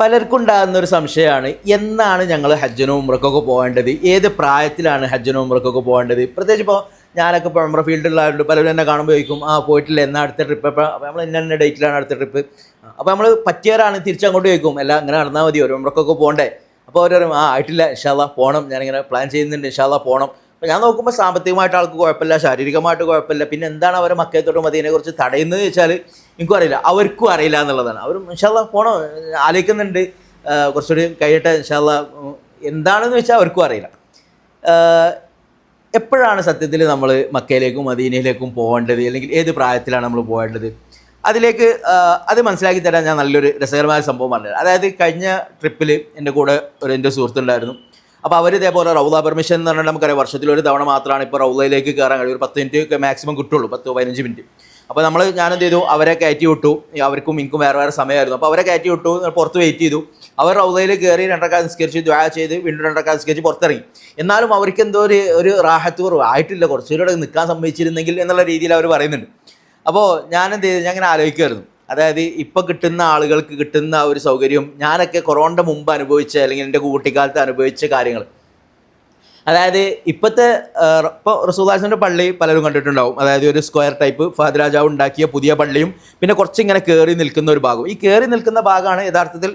പലർക്കും ഉണ്ടാകുന്ന ഒരു സംശയമാണ് എന്നാണ് ഞങ്ങൾ ഹജ്ജനും ഉമ്രക്കൊക്കെ പോകേണ്ടത്? ഏത് പ്രായത്തിലാണ് ഹജ്ജനും ഉമ്രക്കൊക്കെ പോകേണ്ടത്? പ്രത്യേകിച്ച് ഇപ്പോൾ ഞാനൊക്കെ ഇപ്പോൾ ഉമ്ര ഫീൽഡിലുള്ളവരുണ്ട് പലരും എന്നെ കാണുമ്പോൾ ചോദിക്കും ആ പോയിട്ടില്ല എന്നാ അടുത്ത ട്രിപ്പ് അപ്പോൾ നമ്മൾ ഇന്ന ഡേറ്റിലാണ് അടുത്ത ട്രിപ്പ് അപ്പോൾ നമ്മൾ പറ്റിയവരാണ് തിരിച്ചങ്ങോട്ട് ചോദിക്കും എല്ലാം ഇങ്ങനെ നടന്നാൽ മതി ഒരു ഉമ്രക്കൊക്കെ പോകണ്ടേ അപ്പോൾ അവർ ആ ആയിട്ടില്ല ഇൻഷാല്ല പോകണം ഞാനിങ്ങനെ പ്ലാൻ ചെയ്യുന്നുണ്ട് ഇൻഷാല്ല പോകണം ഞാൻ നോക്കുമ്പോൾ സാമ്പത്തികമായിട്ട് ആൾക്ക് കുഴപ്പമില്ല ശാരീരികമായിട്ട് കുഴപ്പമില്ല. പിന്നെ എന്താണ് അവരെ മക്കയത്തോട്ടും കുറിച്ച് തടയുന്നത് വെച്ചാൽ എനിക്കും അറിയില്ല. അവർക്കും അറിയില്ല എന്നുള്ളതാണ്. അവർ ഇൻഷാല്ല പോണോ ആലോചിക്കുന്നുണ്ട്. കുറച്ചുകൂടി കഴിയട്ടെ ഇൻഷാല്ല എന്താണെന്ന് വെച്ചാൽ അവർക്കും അറിയില്ല. എപ്പോഴാണ് സത്യത്തിൽ നമ്മൾ മക്കയിലേക്കും മദീനയിലേക്കും പോകേണ്ടത്? അല്ലെങ്കിൽ ഏത് പ്രായത്തിലാണ് നമ്മൾ പോകേണ്ടത്? അതിലേക്ക് അത് മനസ്സിലാക്കി തരാൻ ഞാൻ നല്ലൊരു രസകരമായ സംഭവം പറഞ്ഞത് അതായത് കഴിഞ്ഞ ട്രിപ്പിൽ എന്റെ കൂടെ ഒരു എന്റെ സുഹൃത്തുണ്ടായിരുന്നു. അപ്പോൾ അവർ ഇതേപോലെ റൗല പെർമിഷൻ എന്ന് പറഞ്ഞാൽ നമുക്കറിയാം വർഷത്തിൽ ഒരു തവണ മാത്രമാണ് ഇപ്പോൾ റൗലയിലേക്ക് കയറാൻ കഴിയും ഒരു പത്ത് മിനിറ്റ് മാക്സിമം കിട്ടുള്ളൂ പത്ത് പതിനഞ്ച് മിനിറ്റ്. അപ്പോൾ നമ്മൾ ഞാനെന്ത് ചെയ്തു? അവരെ കയറ്റി വിട്ടു. അവർക്കും എനിക്കും വേറെ വേറെ സമയമായിരുന്നു. അപ്പോൾ അവരെ കയറ്റി വിട്ടു പുറത്ത് വെയിറ്റ് ചെയ്തു. അവർ റൗദയിൽ കയറി രണ്ടരക്കാൽ നിസ്കരിച്ച് ദ്വാ ചെയ്ത് വീണ്ടും രണ്ടരക്കാൽ നിസ്കരിച്ച് പുറത്തിറങ്ങി. എന്നാലും അവർക്ക് എന്തോ ഒരു ഒരു റാഹത്ത് കുറവ്. ആയിട്ടില്ല കുറച്ചുകൂടെ നിൽക്കാൻ സമ്മതിച്ചിരുന്നെങ്കിൽ എന്നുള്ള രീതിയിൽ അവർ പറയുന്നുണ്ട്. അപ്പോൾ ഞാൻ എന്ത് ചെയ്തു? ഞാൻ ഇങ്ങനെ ആലോചിക്കുമായിരുന്നു അതായത് ഇപ്പോൾ കിട്ടുന്ന ആളുകൾക്ക് കിട്ടുന്ന ഒരു സൗകര്യം ഞാനൊക്കെ കൊറോണയുടെ മുമ്പ് അനുഭവിച്ച അല്ലെങ്കിൽ എന്റെ കുട്ടിക്കാലത്ത് അനുഭവിച്ച കാര്യങ്ങൾ അതായത് ഇപ്പോഴത്തെ ഇപ്പോൾ റസൂദാസിന്റെ പള്ളി പലരും കണ്ടിട്ടുണ്ടാവും അതായത് ഒരു സ്ക്വയർ ടൈപ്പ് ഫാദരാജാവ് ഉണ്ടാക്കിയ പുതിയ പള്ളിയും പിന്നെ കുറച്ചിങ്ങനെ കയറി നിൽക്കുന്ന ഒരു ഭാഗം ഈ കയറി നിൽക്കുന്ന ഭാഗമാണ് യഥാർത്ഥത്തിൽ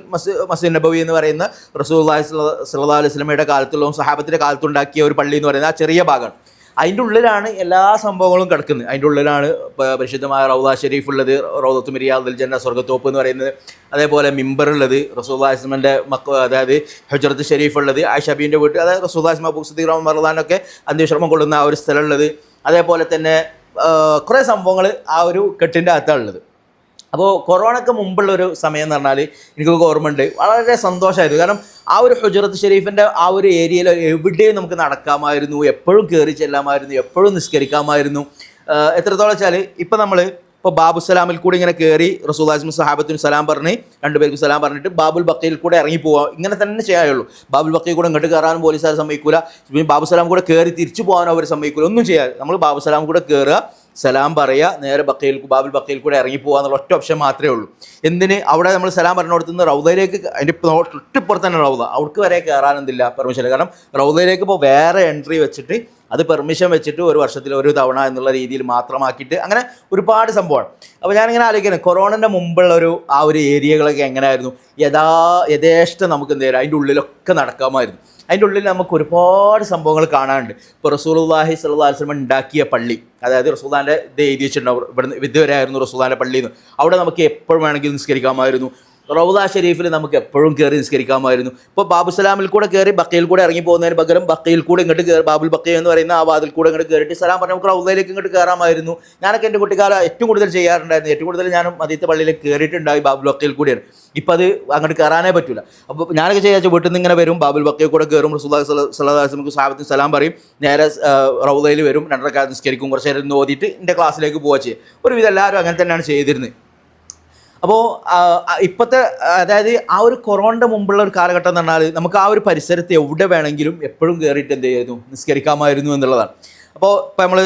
മസ് നബവി എന്ന് പറയുന്ന റസൂദാസ് സല്ലാ അലൈഹി സ്വലമയുടെ കാലത്തുള്ള സഹാബത്തിന്റെ കാലത്തുണ്ടാക്കിയ ഒരു പള്ളി എന്ന് പറയുന്ന ആ ചെറിയ ഭാഗമാണ് അതിന്റെ ഉള്ളിലാണ് എല്ലാ സംഭവങ്ങളും കിടക്കുന്നത്. അതിന്റെ ഉള്ളിലാണ് പരിശുദ്ധമായ റൗദ ഷെരീഫ് ഉള്ളത് റൗദത്ത് മിരിയാദുൽ ജന്ന സ്വർഗത്തോപ്പ് എന്ന് പറയുന്നത്. അതേപോലെ മിമ്പർ ഉള്ളത് റസൂദാസ്മന്റെ മക്ക അതായത് ഹജറത്ത് ഷെരീഫ് ഉള്ളത് ആഷബീന്റെ വീട്ടിൽ അതായത് റസൂദാസ്മ സദീർ മറദാനൊക്കെ അന്ത്യവിശ്രമം കൊള്ളുന്ന ആ ഒരു സ്ഥലമുള്ളത്. അതേപോലെ തന്നെ കുറേ സംഭവങ്ങൾ ആ ഒരു കെട്ടിന്റെ അകത്താണ് ഉള്ളത് അപ്പോൾ കൊറോണയ്ക്ക് മുമ്പുള്ള ഒരു സമയം എന്ന് പറഞ്ഞാൽ എനിക്കൊക്കെ ഓർമ്മയുണ്ട്. വളരെ സന്തോഷമായിരുന്നു കാരണം ആ ഒരു ഹുജറത്ത് ഷെരീഫിന്റെ ആ ഒരു ഏരിയയിൽ എവിടെയും നമുക്ക് നടക്കാമായിരുന്നു. എപ്പോഴും കയറി ചെല്ലാമായിരുന്നു. എപ്പോഴും നിസ്കരിക്കാമായിരുന്നു. എത്രത്തോളം വെച്ചാൽ ഇപ്പം നമ്മൾ ഇപ്പോൾ ബാബു സലാമിൽ കൂടി ഇങ്ങനെ കയറി റസൂദാസ്മു സഹാബത്തിന് സലാം പറഞ്ഞ് രണ്ടുപേർക്കും സലാം പറഞ്ഞിട്ട് ബാബുൽ ബക്കയിൽ കൂടെ ഇറങ്ങി പോവാം. ഇങ്ങനെ തന്നെ ചെയ്യാനുള്ളൂ ബാബുൽ ബക്കയിൽ കൂടെ ഇങ്ങോട്ട് കയറാനും പോലീസുകാർ സമ്മതിക്കില്ല ബാബു സലാം കൂടെ കയറി തിരിച്ചു പോകാനും അവർ സമ്മതിക്കില്ല ഒന്നും ചെയ്യാതെ നമ്മൾ ബാബു സലാം കൂടെ കയറുക സലാം പറയുക നേരെ ബക്കയിൽ ബാബുൽ ബക്കയിൽ കൂടെ ഇറങ്ങി പോകുക എന്നുള്ള ഒറ്റ ഓപ്ഷൻ മാത്രമേ ഉള്ളൂ. എന്തിന്? അവിടെ നമ്മൾ സലാം പറഞ്ഞു നിന്ന് റൗദയിലേക്ക് അതിന്റെ തൊട്ടിപ്പുറത്ത് തന്നെ റൗദ. അവിടേക്ക് വരെ കയറാനെന്തില്ല പെർമിഷൻ കാരണം റൗദയിലേക്ക് ഇപ്പോൾ വേറെ എൻട്രി വെച്ചിട്ട് അത് പെർമിഷൻ വെച്ചിട്ട് ഒരു വർഷത്തിൽ ഒരു തവണ എന്നുള്ള രീതിയിൽ മാത്രമാക്കിയിട്ട് അങ്ങനെ ഒരുപാട് സംഭവമാണ്. അപ്പോൾ ഞാനിങ്ങനെ ആലോചിക്കുന്നത് കൊറോണന്റെ മുമ്പുള്ള ഒരു ആ ഒരു ഏരിയകളൊക്കെ എങ്ങനെയായിരുന്നു? യഥാ യഥേഷ്ടം നമുക്ക് എന്ത് ചെയ്യാം? അതിന്റെ ഉള്ളിലൊക്കെ നടക്കാമായിരുന്നു. അതിന്റെ ഉള്ളിൽ നമുക്ക് ഒരുപാട് സംഭവങ്ങൾ കാണാനുണ്ട്. ഇപ്പോൾ സ്വല്ലല്ലാഹി അലൈഹി വസല്ലം ഉണ്ടാക്കിയ പള്ളി. അതായത് റസൂദാന്റെ ഇത് എഴുതി വെച്ചിട്ടുണ്ടാവും ഇവിടുന്ന് വിദ്യവരായിരുന്നു റസൂദാന്റെ പള്ളിയിൽ നിന്ന് അവിടെ നമുക്ക് എപ്പോഴും വേണമെങ്കിൽ നിസ്കരിക്കാമായിരുന്നു. റൗദ ഷെരീഫിൽ നമുക്ക് എപ്പോഴും കയറി നിസ്കരിക്കാമായിരുന്നു. ഇപ്പോൾ ബാബുസലാമിൽ കൂടെ കയറി ബക്കയിൽ കൂടെ ഇറങ്ങി പോകുന്നതിന് പകരം ബക്കയിൽ കൂടെ ഇങ്ങോട്ട് കയറി ബാബുൽ ബക്കയിൽ എന്ന് പറയുന്ന ആ വാതിൽ കൂടെ ഇങ്ങോട്ട് കയറിയിട്ട് സലാം പറഞ്ഞു നമുക്ക് റൗദയിലേക്ക് ഇങ്ങോട്ട് കയറാമായിരുന്നു ഞാനൊക്കെ എന്റെ കുട്ടിക്കാലം ഏറ്റവും കൂടുതൽ ചെയ്യാറുണ്ടായിരുന്നു. ഏറ്റവും കൂടുതൽ ഞാനും ആദ്യത്തെ പള്ളിയിലേക്ക് കയറിയിട്ടുണ്ടായി ബാബുൽ ബക്കയിൽ കൂടിയാണ്. ഇപ്പം അത് അങ്ങോട്ട് കയറാനേ പറ്റില്ല അപ്പോൾ ഞാനൊക്കെ ചെയ്യാച്ച വീട്ടിൽ നിന്ന് ഇങ്ങനെ വരും ബാബുൽ ബക്കയിൽ കൂടെ കയറും സുലാസ് സലാഹുസ്ലമക്ക് സാബത്തിന് സലാം പറയും. നേരെ റൗദയിൽ വരും രണ്ടരക്കാലം നിസ്കരിക്കും കുറച്ച് നേരം ഓതിയിട്ട് എന്റെ ക്ലാസ്സിലേക്ക് പോവുക ചെയ്യും. ഒരുവിധം എല്ലാവരും അങ്ങനെ തന്നെയാണ് ചെയ്തിരുന്നത്. അപ്പോൾ ഇപ്പോഴത്തെ അതായത് ആ ഒരു കൊറോണയുടെ മുമ്പുള്ള ഒരു കാലഘട്ടം എന്ന് പറഞ്ഞാൽ നമുക്ക് ആ ഒരു പരിസരത്ത് എവിടെ വേണമെങ്കിലും എപ്പോഴും കയറിയിട്ട് എന്ത് ചെയ്യുന്നു നിസ്കരിക്കാമായിരുന്നു എന്നുള്ളതാണ്. അപ്പോൾ ഇപ്പോൾ നമ്മൾ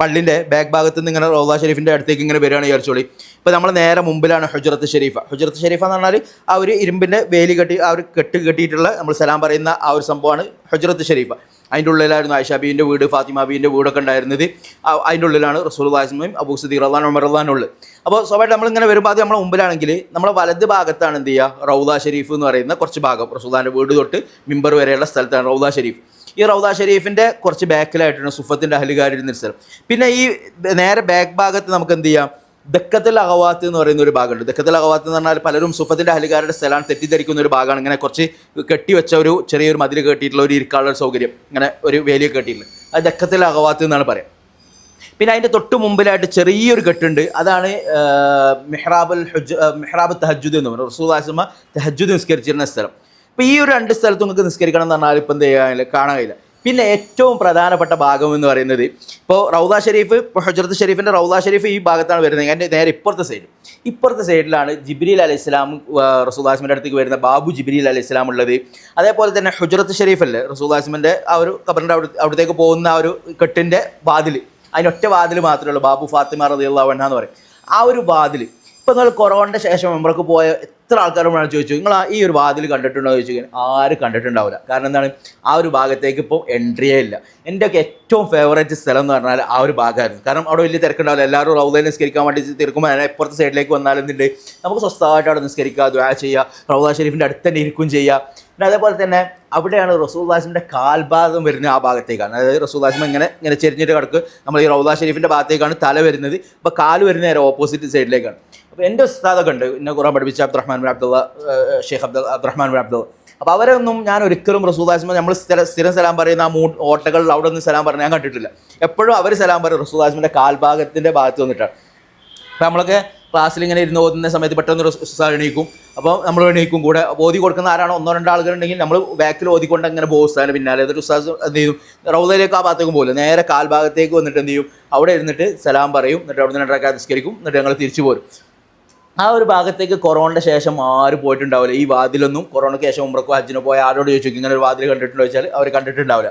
പള്ളിന്റെ ബാക്ക് ഭാഗത്ത് നിന്ന് ഇങ്ങനെ റോദാ ഷെരീഫിന്റെ അടുത്തേക്ക് ഇങ്ങനെ വരികയാണ് വിചാരിച്ചോളി. ഇപ്പോൾ നമ്മൾ നേരെ മുമ്പിലാണ് ഹുജറത്ത് ഷെരീഫ. ഹുജറത്ത് ഷെരീഫ എന്ന് പറഞ്ഞാൽ ആ ഒരു ഇരുമ്പിന്റെ വേലി കെട്ടി ആ ഒരു കെട്ട് കെട്ടിയിട്ടുള്ള നമ്മൾ സലാം പറയുന്ന ആ ഒരു സംഭവമാണ് ഹുജറത്ത് ഷെരീഫ. അതിന്റെ ഉള്ളിലായിരുന്നു ആയിഷാബീന്റെ വീട് ഫാത്തിമാബീന്റെ വീടൊക്കെ ഉണ്ടായിരുന്നത്. അതിന്റെ ഉള്ളിലാണ് റസൂൽ വാസ്മയും അബൂ സദീർ റഹ്ലാൻ ഉമർ ഉള്ളത് അപ്പോൾ സ്വാഭാവികം നമ്മളിങ്ങനെ വരുമ്പോൾ അത് നമ്മളെ മുമ്പിലാണെങ്കിൽ നമ്മളെ വലത് ഭാഗത്താണ് എന്ത് ചെയ്യുക? റൗദ ഷെരീഫ് എന്ന് പറയുന്ന കുറച്ച് ഭാഗം. റസൂദാന്റെ വീട് തൊട്ട് മിമ്പർ വരെയുള്ള സ്ഥലത്താണ് റൗദ ഷെരീഫ്. ഈ റൗദ ഷെരീഫിന്റെ കുറച്ച് ബാക്കിലായിട്ടാണ് സുഫത്തിന്റെ അഹലുകാരിരുന്ന സ്ഥലം. പിന്നെ ഈ നേരെ ബാക്ക് ഭാഗത്ത് നമുക്ക് എന്ത് ചെയ്യാം? ദക്കത്തിൽ അഹവാത്ത് എന്ന് പറയുന്ന ഒരു ഭാഗമുണ്ട്. ദക്കത്തിൽ അഹവാത്ത് എന്ന് പറഞ്ഞാൽ പലരും സുഫത്തിന്റെ അഹലുകാരുടെ സ്ഥലമാണ് തെറ്റിദ്ധരിക്കുന്ന ഒരു ഭാഗമാണ്. ഇങ്ങനെ കുറച്ച് കെട്ടിവെച്ച ഒരു ചെറിയൊരു മതിൽ കെട്ടിയിട്ടുള്ള ഒരു ഇരിക്കാനുള്ള സൗകര്യം. ഇങ്ങനെ ഒരു വേലിയൊക്കെ കെട്ടിയിട്ടുണ്ട്. അത് ദക്കത്തിൽ അഹവാത്ത് എന്നാണ് പറയാം. പിന്നെ അതിന്റെ തൊട്ട് മുമ്പിലായിട്ട് ചെറിയൊരു കെട്ടുണ്ട്. അതാണ് മെഹ്റാബുൽ ഹുജ് മെഹ്റാബ് തഹജുദ് എന്ന് പറയുന്നത്. റസൂദാസിമ തഹജുദ് നിസ്കരിച്ചിരുന്ന സ്ഥലം. അപ്പോൾ ഈ ഒരു രണ്ട് സ്ഥലത്തും നിങ്ങൾക്ക് നിസ്കരിക്കണം എന്ന് പറഞ്ഞാൽ ഇപ്പം എന്ത് ചെയ്യാനില്ല കാണാൻ കഴിയില്ല. പിന്നെ ഏറ്റവും പ്രധാനപ്പെട്ട ഭാഗം എന്ന് പറയുന്നത് ഇപ്പോൾ റൗദ ഷെരീഫ് ഇപ്പോൾ ഹജറത്ത് ഷെരീഫിന്റെ റൗദ ഷെരീഫ് ഈ ഭാഗത്താണ് വരുന്നത്. എന്റെ നേരെ ഇപ്പുറത്തെ സൈഡ് ഇപ്പുറത്തെ സൈഡിലാണ് ജിബ്രീൽ അലൈഹി ഇസ്ലാം റസൂദാസിമിന്റെ അടുത്തേക്ക് വരുന്ന ബാബു ജിബ്രീൽ അലൈഹി ഇസ്ലാം ഉള്ളത്. അതേപോലെ തന്നെ ഹുജറത്ത് ഷെരീഫ് അല്ലേ റസൂദാസിമിന്റെ ആ ഒരു കബറിന്റെ അവിടെ അവിടത്തേക്ക് പോകുന്ന ആ ഒരു കെട്ടിന്റെ വാതിൽ അതിനൊറ്റ വാതിൽ മാത്രമേ ഉള്ളൂ. ബാബു ഫാത്തിമ റതിയുള്ള എന്ന് പറയും. ആ ഒരു വാതിൽ ഇപ്പം നിങ്ങൾ കൊറോണയുടെ ശേഷം നമ്മൾക്ക് പോയ എത്ര ആൾക്കാരോടാണ് ചോദിച്ചു. നിങ്ങൾ ആ ഈ ഒരു വാതിൽ കണ്ടിട്ടുണ്ടോ ചോദിച്ചു കഴിഞ്ഞാൽ ആരും കണ്ടിട്ടുണ്ടാവില്ല. കാരണം എന്താണ്? ആ ഒരു ഭാഗത്തേക്ക് ഇപ്പോൾ എൻട്രിയേ ഇല്ല. എന്റെയൊക്കെ ഏറ്റവും ഫേവറേറ്റ് സ്ഥലം എന്ന് പറഞ്ഞാൽ ആ ഒരു ഭാഗമായിരുന്നു. കാരണം അവിടെ വലിയ തിരക്കുണ്ടാവില്ല. എല്ലാവരും റൗദയിൽ നിസ്കരിക്കാൻ വേണ്ടി തിരക്കുമ്പോൾ അതിനെ ഇപ്പുറത്തെ സൈഡിലേക്ക് വന്നാലും ഉണ്ട് നമുക്ക് സ്വസ്ഥമായിട്ട് അവിടെ നിസ്കരിക്കുക ദ്വാ ചെയ്യുക റൗദ ഷെരീഫിന്റെ അടുത്ത് തന്നെ ഇരിക്കും ചെയ്യുക. പിന്നെ അതേപോലെ തന്നെ അവിടെയാണ് റസൂൽദാസിന്റെ കാൽഭാഗം വരുന്നത് ആ ഭാഗത്തേക്കാണ്. അതായത് റസൂൽദാസിമ ഇങ്ങനെ ഇങ്ങനെ ചെരിഞ്ഞിട്ട് കിടക്ക്. നമ്മൾ ഈ റൗദ ഷെരീഫിന്റെ ഭാഗത്തേക്കാണ് തല വരുന്നത്. അപ്പോൾ കാൽ വരുന്ന നേരെ ഓപ്പോസിറ്റ് സൈഡിലേക്കാണ് അപ്പോൾ എന്റെ ഉസ്താദൊക്കെ ഉണ്ട് എന്നെ ഖുറാൻ പഠിപ്പിച്ച അബ്ദുറഹ്മാൻ ബിൻ അബ്ദുള്ള ഷെയ്ഖ് അബ്ദുൽ അബ്ദുറഹ്മാൻ ബിൻ അബ്ദുള്ള. അപ്പോൾ അവരൊന്നും ഞാൻ ഒരിക്കലും റസൂദാസ്മ നമ്മൾ സ്ഥിര സ്ഥിരം സലാം പറയുന്ന ആ മൂ ഓട്ടകളിൽ അവിടെ നിന്ന് സലാം പറഞ്ഞ് ഞാൻ കണ്ടിട്ടില്ല. എപ്പോഴും അവർ സലാം പറയും റസൂദാസ്മിന്റെ കാൽഭാഗത്തിന്റെ ഭാഗത്ത് വന്നിട്ടാണ്. അപ്പോൾ നമ്മളൊക്കെ ക്ലാസ്സിൽ ഇങ്ങനെ ഇരുന്ന് ഓതുന്ന സമയത്ത് പെട്ടെന്ന് ഉസ്താദ് എണീക്കും. അപ്പോൾ നമ്മൾ എണീക്കും കൂടെ. ഓതി കൊടുക്കുന്ന ആരാണോ ഒന്നോ രണ്ടോ ആളുകളുണ്ടെങ്കിൽ നമ്മൾ ബാക്കിൽ ഓതിക്കൊണ്ട് അങ്ങനെ പോകും ഉസ്താദിന് പിന്നാലെ. എന്നിട്ട് ഉസ്താദ് എന്ത് ചെയ്യും? റൗദയിലേക്ക് ആ ഭാഗത്തേക്ക് പോകില്ല നേരെ കാൽഭാഗത്തേക്ക് വന്നിട്ട് എന്ത് ചെയ്യും? അവിടെ ഇരുന്നിട്ട് സലാം പറയും. എന്നിട്ട് അവിടെ നിന്ന് രണ്ടരക്കാ നിസ്കരിക്കും. എന്നിട്ട് ഞങ്ങൾ തിരിച്ചു പോരും. ആ ഒരു ഭാഗത്തേക്ക് കൊറോണയുടെ ശേഷം ആരും പോയിട്ടുണ്ടാവില്ല. ഈ വാതിലൊന്നും കൊറോണയ്ക്ക് ശേഷം ഉമ്രക്കോ ഹജ്ജിനോ പോയ ആരോട് ചോദിച്ചു? ഇങ്ങനെ ഒരു വാതിൽ കണ്ടിട്ടുണ്ടോ ചോദിച്ചാൽ അവർ കണ്ടിട്ടുണ്ടാവില്ല.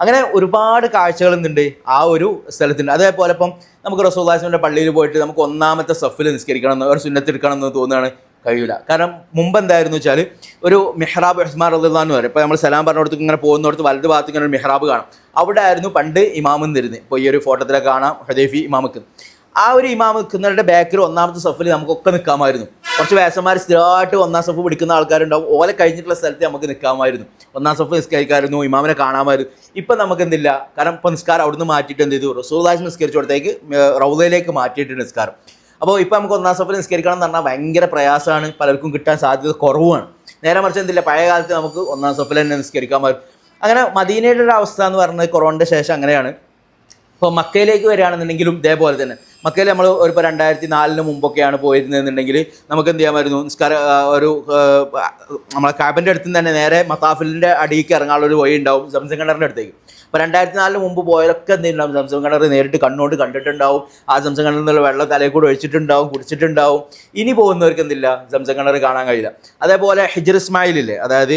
അങ്ങനെ ഒരുപാട് കാഴ്ചകൾ എന്തുണ്ട് ആ ഒരു സ്ഥലത്തുണ്ട്. അതേപോലെ ഇപ്പം നമുക്ക് റസൂദാസിന്റെ പള്ളിയിൽ പോയിട്ട് നമുക്ക് ഒന്നാമത്തെ സഫിൽ നിസ്കരിക്കണം എന്ന് ഒരു സുന്നത്തെടുക്കണം എന്ന് തോന്നുകയാണ് കഴിയില്ല കാരണം മുമ്പ് എന്തായിരുന്നു വെച്ചാൽ ഒരു മെഹ്റാബ് ഉസ്മാൻ റദ്ദാന്ന് പറയും. ഇപ്പോൾ നമ്മൾ സലാം പറഞ്ഞിടത്ത് ഇങ്ങനെ പോകുന്നിടത്ത് വലത് ഭാഗത്ത് ഇങ്ങനെ ഒരു മെഹ്റാബ് കാണാം. അവിടെ ആയിരുന്നു പണ്ട് ഇമാമെന്നിരുന്നത് ഇപ്പോൾ ഈ ഒരു ഫോട്ടോത്തിലൊക്കെ കാണാം ഹദീഫി ഇമാമക്ക്. ആ ഒരു ഇമാം നിൽക്കുന്നവരുടെ ബാക്കിൽ ഒന്നാമത്തെ സഫിൽ നമുക്കൊക്കെ നിൽക്കാമായിരുന്നു. കുറച്ച് വേസന്മാർ സ്ഥിരമായിട്ട് ഒന്നാം സഫ് പിടിക്കുന്ന ആൾക്കാരുണ്ടാവും. ഓല കഴിഞ്ഞിട്ടുള്ള സ്ഥലത്ത് നമുക്ക് നിൽക്കാമായിരുന്നു. ഒന്നാം സഫ് നിസ്കരിക്കാമായിരുന്നു ഇമാമിനെ കാണാമായിരുന്നു. ഇപ്പം നമുക്ക് എന്തില്ല കാരണം ഇപ്പം നിസ്കാരം അവിടുന്ന് മാറ്റിയിട്ട് എന്ത് ചെയ്തു? റസൂദാസ് നിസ്കരിച്ചിടത്തേക്ക് റൗദയിലേക്ക് മാറ്റിയിട്ട് നിസ്കാരം. അപ്പോൾ ഇപ്പം നമുക്ക് ഒന്നാം സഫിൽ നിസ്കരിക്കണം എന്ന് പറഞ്ഞാൽ ഭയങ്കര പ്രയാസമാണ്. പലർക്കും കിട്ടാൻ സാധ്യത കുറവാണ് നേരെ മറിച്ച് എന്തില്ല? പഴയ കാലത്ത് നമുക്ക് ഒന്നാം സഫിൽ തന്നെ നിസ്കരിക്കാമായിരുന്നു. അങ്ങനെ മദീനയുടെ ഒരു അവസ്ഥ എന്ന് പറഞ്ഞത് കൊറോണയുടെ ശേഷം അങ്ങനെയാണ്. ഇപ്പോൾ മക്കയിലേക്ക് വരികയാണെന്നുണ്ടെങ്കിലും ഇതേപോലെ തന്നെ. മക്കയിൽ നമ്മൾ ഒരു ഇപ്പോൾ രണ്ടായിരത്തി നാലിന് മുമ്പൊക്കെയാണ് പോയിരുന്നതെന്നുണ്ടെങ്കിൽ നമുക്ക് എന്ത് ചെയ്യാമായിരുന്നു? നിസ്കാര ഒരു നമ്മളെ ക്യാബിന്റെ അടുത്ത് തന്നെ നേരെ മത്താഫിലിന്റെ അടിയിലേക്ക് ഇറങ്ങാനുള്ള ഒരു വഴി ഉണ്ടാവും സംസം കിണറിന്റെ അടുത്തേക്ക്. അപ്പോൾ രണ്ടായിരത്തി നാലിന് മുമ്പ് പോയതൊക്കെ എന്തുണ്ടാവും സംസം കിണർ നേരിട്ട് കണ്ണുകൊണ്ട് കണ്ടിട്ടുണ്ടാവും. ആ സംസം കിണറിൽ നിന്നുള്ള വെള്ളം തലയിൽ കൂടെ ഒഴിച്ചിട്ടുണ്ടാവും കുടിച്ചിട്ടുണ്ടാവും. ഇനി പോകുന്നവർക്ക് എന്തില്ല? സംസം കിണർ കാണാൻ കഴിയില്ല. അതേപോലെ ഹിജർ ഇസ്മായിലില്ലേ അതായത്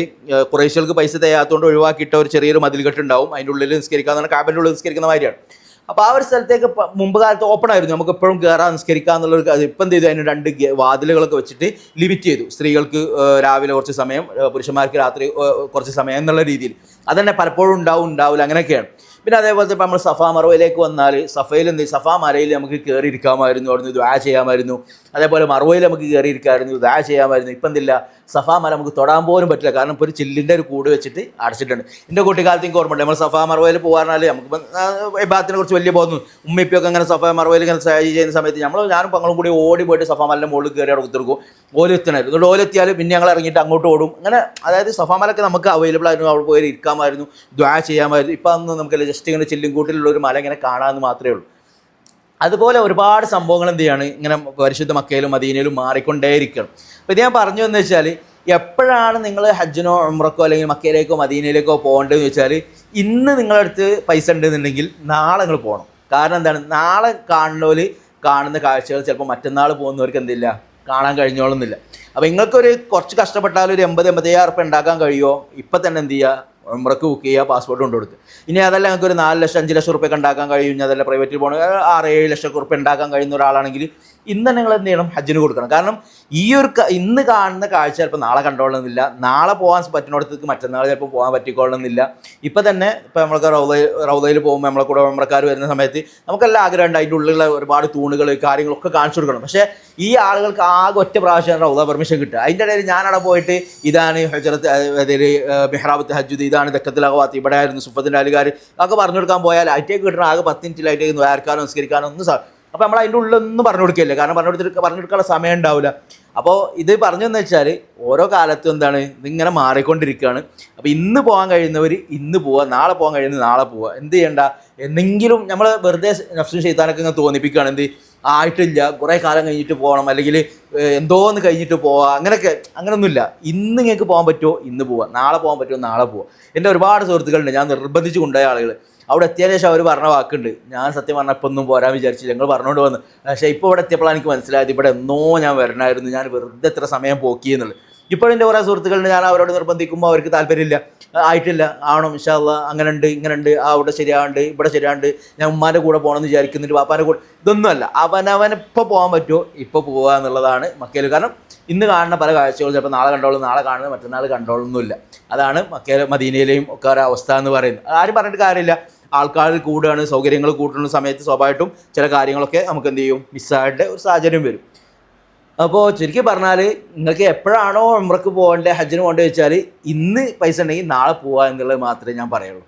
കുറേശ്ശികൾക്ക് പൈസ തയ്യാത്തതുകൊണ്ട് ഒഴിവാക്കിയിട്ട ഒരു ചെറിയൊരു മതിൽകെട്ടുണ്ടാവും. അതിന്റെ ഉള്ളിൽ നിസ്കരിക്കാന്ന് ക്യാബിന്റെ ഉള്ളിൽ നിസ്കരിക്കുന്ന മാതിരിയാണ്. അപ്പോൾ ആ ഒരു സ്ഥലത്തേക്ക് മുമ്പ് കാലത്ത് ഓപ്പൺ ആയിരുന്നു. നമുക്ക് എപ്പോഴും കയറാൻ നിസ്കരിക്കുക എന്നുള്ളൊരു ഇപ്പം എന്ത് ചെയ്തു? അതിന് രണ്ട് വാതിലുകളൊക്കെ വെച്ചിട്ട് ലിമിറ്റ് ചെയ്തു. സ്ത്രീകൾക്ക് രാവിലെ കുറച്ച് സമയം പുരുഷന്മാർക്ക് രാത്രി കുറച്ച് സമയം എന്നുള്ള രീതിയിൽ. അതന്നെ പലപ്പോഴും ഉണ്ടാവും ഉണ്ടാവില്ല. അങ്ങനെയൊക്കെയാണ്. പിന്നെ അതേപോലെ ഇപ്പം നമ്മൾ സഫാ മറവയിലേക്ക് വന്നാൽ സഫയിൽ എന്ത്? സഫാ മലയിൽ നമുക്ക് കയറി ഇരിക്കാമായിരുന്നു അവിടുന്ന് ദ്വാ ചെയ്യാമായിരുന്നു. അതേപോലെ മറവയിൽ നമുക്ക് കയറി ഇരിക്കാമായിരുന്നു ദ്വാ ചെയ്യാമായിരുന്നു. ഇപ്പം എന്തില്ല? സഫാ മല നമുക്ക് തൊടാൻ പോലും പറ്റില്ല. കാരണം ഇപ്പോൾ ഒരു ചില്ലിന്റെ ഒരു കൂട് വെച്ചിട്ട് അടച്ചിട്ടുണ്ട്. എന്റെ കുട്ടിക്കാലത്ത് എനിക്ക് ഓർമ്മയുണ്ട്. നമ്മൾ സഫാ മറവയിൽ പോകാറിനാൽ നമുക്ക് ഇബാത്തിനെ കുറിച്ച് വലിയ പോകുന്നു ഉമ്മിപ്പിയൊക്കെ അങ്ങനെ സഫാ മറവയിൽ ഇങ്ങനെ സഹായി ചെയ്യുന്ന സമയത്ത് നമ്മൾ ഞാനും പങ്ങളും കൂടി ഓടി പോയിട്ട് സഫാ മലിന്റെ മുകളിൽ കയറി അവിടെ കുത്തിർക്കും ഓലെത്തണമായിരുന്നു എന്നിട്ട് ഓലെത്തിയാൽ പിന്നെ ഞങ്ങൾ ഇറങ്ങിയിട്ട് അങ്ങോട്ട് ഓടും. അങ്ങനെ അതായത് സഫാ മലൊക്കെ നമുക്ക് അവൈലബിൾ ആയിരുന്നു. അവിടെ പോയി ഇരിക്കാമായിരുന്നു. ദ്വാ ചെയ്യാമായിരുന്നു. ഇപ്പം അന്ന് നമുക്കല്ലേ ജസ്റ്റ് ഇങ്ങനെ ചില്ലും കൂട്ടിലുള്ള ഒരു മല ഇങ്ങനെ കാണാമെന്ന് മാത്രമേ ഉള്ളൂ. അതുപോലെ ഒരുപാട് സംഭവങ്ങൾ എന്ത് ചെയ്യാണ്? ഇങ്ങനെ പരിശുദ്ധ മക്കയിലും മദീനയിലും മാറിക്കൊണ്ടേയിരിക്കണം അപ്പോൾ ഇത് ഞാൻ പറഞ്ഞു എന്ന് വെച്ചാൽ എപ്പോഴാണ് നിങ്ങൾ ഹജ്ജിനോ ഉമ്രക്കോ അല്ലെങ്കിൽ മക്കയിലേക്കോ മദീനയിലേക്കോ പോകേണ്ടതെന്ന് വെച്ചാൽ ഇന്ന് നിങ്ങളുടെ അടുത്ത് പൈസ ഉണ്ടെന്നുണ്ടെങ്കിൽ നാളെ നിങ്ങൾ പോകണം. കാരണം എന്താണ്? നാളെ കാണുന്നവർ കാണുന്ന കാഴ്ചകൾ ചിലപ്പോൾ മറ്റന്നാൾ പോകുന്നവർക്ക് എന്തില്ല കാണാൻ കഴിഞ്ഞോളുന്നില്ല. അപ്പോൾ നിങ്ങൾക്കൊരു കുറച്ച് കഷ്ടപ്പെട്ടാൽ ഒരു എൺപത് എൺപത്തയ്യായിരം ഉറുപ്പ്യ ഉണ്ടാക്കാൻ കഴിയുമോ? ഇപ്പം തന്നെ എന്ത് ചെയ്യുക? ഉമ്രക്ക് ബുക്ക് ചെയ്യുക പാസ്പോർട്ട് കൊണ്ടുകൊടുത്ത് ഇനി അതല്ല ഞങ്ങൾക്ക് ഒരു നാല് ലക്ഷം അഞ്ച് ലക്ഷം റുപ്യ ഉണ്ടാക്കാൻ കഴിയും. അതല്ല പ്രൈവറ്റിൽ പോകണമെങ്കിൽ ആറ് ഏഴ് ലക്ഷം റുപ്യ ഉണ്ടാക്കാൻ കഴിയുന്ന ഒരാളാണെങ്കിൽ ഇന്ന് തന്നെ നിങ്ങൾ എന്ത് ചെയ്യണം? ഹജ്ജിന് കൊടുക്കണം. കാരണം ഈ ഒരു ഇന്ന് കാണുന്ന കാഴ്ച ചിലപ്പോൾ നാളെ കണ്ടോളണമെന്നില്ല. നാളെ പോകാൻ പറ്റുന്നിടത്തേക്ക് മറ്റന്നാൾ ചിലപ്പോൾ പോകാൻ പറ്റിക്കോളണമെന്നില്ല. ഇപ്പം തന്നെ ഇപ്പം നമ്മൾക്ക് റൗദ റൗദയിൽ പോകുമ്പോൾ നമ്മളെ കൂടെ മെമ്പർക്കാർ വരുന്ന സമയത്ത് നമുക്കെല്ലാം ആഗ്രഹമുണ്ട്. അതിന്റെ ഉള്ളിലുള്ള ഒരുപാട് തൂണുകൾ കാര്യങ്ങളൊക്കെ കാണിച്ചു കൊടുക്കണം. പക്ഷേ ഈ ആളുകൾക്ക് ആകെ ഒറ്റ പ്രാവശ്യം റൗദ പെർമിഷൻ കിട്ടുക. അതിന്റെ ഇടയിൽ ഞാനവിടെ പോയിട്ട് ഇതാണ് ഹജറത്ത് അതായത് മെഹ്റാബത്ത് ഹജ്ജുദ് ഇതാണ് തെക്കത്തിലകവാത്ത് ഇവിടെ ആയിരുന്നു സുഫത്തിന്റെ അലുകാർ അതൊക്കെ പറഞ്ഞു കൊടുക്കാൻ പോയാൽ അറ്റേക്ക് കിട്ടണം ആകെ പത്ത് മിനിറ്റിലായിട്ട് വേർക്കാനോ നിസ്കരിക്കാനോ ഒന്നും അപ്പോൾ നമ്മൾ അതിന്റെ ഉള്ളിലൊന്നും പറഞ്ഞു കൊടുക്കില്ല കാരണം പറഞ്ഞു കൊടുത്തിട്ട് പറഞ്ഞു കൊടുക്കാനുള്ള സമയം ഉണ്ടാവില്ല. അപ്പോൾ ഇത് പറഞ്ഞതെന്ന് വെച്ചാൽ ഓരോ കാലത്തും എന്താണ് ഇതിങ്ങനെ മാറിക്കൊണ്ടിരിക്കുകയാണ്. അപ്പോൾ ഇന്ന് പോകാൻ കഴിയുന്നവർ ഇന്ന് പോവുക നാളെ പോകാൻ കഴിയുന്നത് നാളെ പോവുക. എന്ത് ചെയ്യണ്ട? എന്തെങ്കിലും നമ്മൾ വെറുതെ നഫ്സും ചെയ്താനൊക്കെ ഇങ്ങനെ തോന്നിപ്പിക്കുകയാണ്. എന്ത്? ആയിട്ടില്ല. കുറേ കാലം കഴിഞ്ഞിട്ട് പോകണം. അല്ലെങ്കിൽ എന്തോന്ന് കഴിഞ്ഞിട്ട് പോവാം. അങ്ങനെയൊക്കെ അങ്ങനെയൊന്നുമില്ല. ഇന്ന് നിങ്ങൾക്ക് പോകാൻ പറ്റുമോ? ഇന്ന് പോവാം. നാളെ പോകാൻ പറ്റുമോ? നാളെ പോവാം. എന്റെ ഒരുപാട് സുഹൃത്തുക്കളുണ്ട്. ഞാൻ നിർബന്ധിച്ച് കൊണ്ടുപോയ ആളുകൾ അവിടെ എത്തിയതിന് ശേഷം അവർ പറഞ്ഞ വാക്കുണ്ട്. ഞാൻ സത്യം പറഞ്ഞാൽ ഇപ്പം ഒന്നും പോരാൻ വിചാരിച്ചു ഞങ്ങൾ പറഞ്ഞുകൊണ്ട് വന്ന്. പക്ഷേ ഇപ്പോൾ ഇവിടെ എത്തിയപ്പോഴാണ് എനിക്ക് മനസ്സിലായത് ഇവിടെ എന്നോ ഞാൻ വരണമായിരുന്നു ഞാൻ വെറുതെ എത്ര സമയം പോക്കി എന്നുള്ളത് ഇപ്പോഴും എന്റെ കുറേ സുഹൃത്തുക്കളുണ്ട്. ഞാൻ അവരോട് നിർബന്ധിക്കുമ്പോൾ അവർക്ക് താല്പര്യമില്ല. ആയിട്ടില്ല. ആവണം വിശാല അങ്ങനെ ഉണ്ട് ഇങ്ങനെ ഉണ്ട് ആ അവിടെ ശരിയാണ്ട് ഇവിടെ ശരിയാണ്ട് ഞാൻ ഉമ്മാന്റെ കൂടെ പോകണമെന്ന് വിചാരിക്കുന്നുണ്ട്. പാപ്പാന്റെ കൂടെ. ഇതൊന്നുമല്ല. അവനവൻ ഇപ്പോൾ പോകാൻ പറ്റുമോ? ഇപ്പോൾ പോവുക എന്നുള്ളതാണ് മക്കയിൽ കാരണം ഇന്ന് കാണുന്ന പല കാഴ്ചകളും ചിലപ്പോൾ നാളെ കണ്ടോളും നാളെ കാണുന്നത് മറ്റന്നാൾ കണ്ടോളൊന്നുമില്ല. അതാണ് മക്കയിലെ മദീനയിലെയും ഒക്കെ ഒരവസ്ഥ എന്ന് പറയുന്നത്. ആരും പറഞ്ഞിട്ട് കാര്യമില്ല. ആൾക്കാർ കൂടുകയാണ് സൗകര്യങ്ങൾ കൂട്ടുന്ന സമയത്ത് സ്വാഭാവികമായിട്ടും ചില കാര്യങ്ങളൊക്കെ നമുക്ക് എന്ത് ചെയ്യും? മിസ്സായിട്ട് ഒരു സാഹചര്യം വരും. അപ്പോൾ ചുരുക്കി പറഞ്ഞാൽ നിങ്ങൾക്ക് എപ്പോഴാണോ ഉംറക്ക് പോകേണ്ടത് ഹജ്ജിന് പോകേണ്ടത് വെച്ചാൽ ഇന്ന് പൈസ ഉണ്ടെങ്കിൽ നാളെ പോവുക എന്നുള്ളത് മാത്രമേ ഞാൻ പറയുള്ളൂ.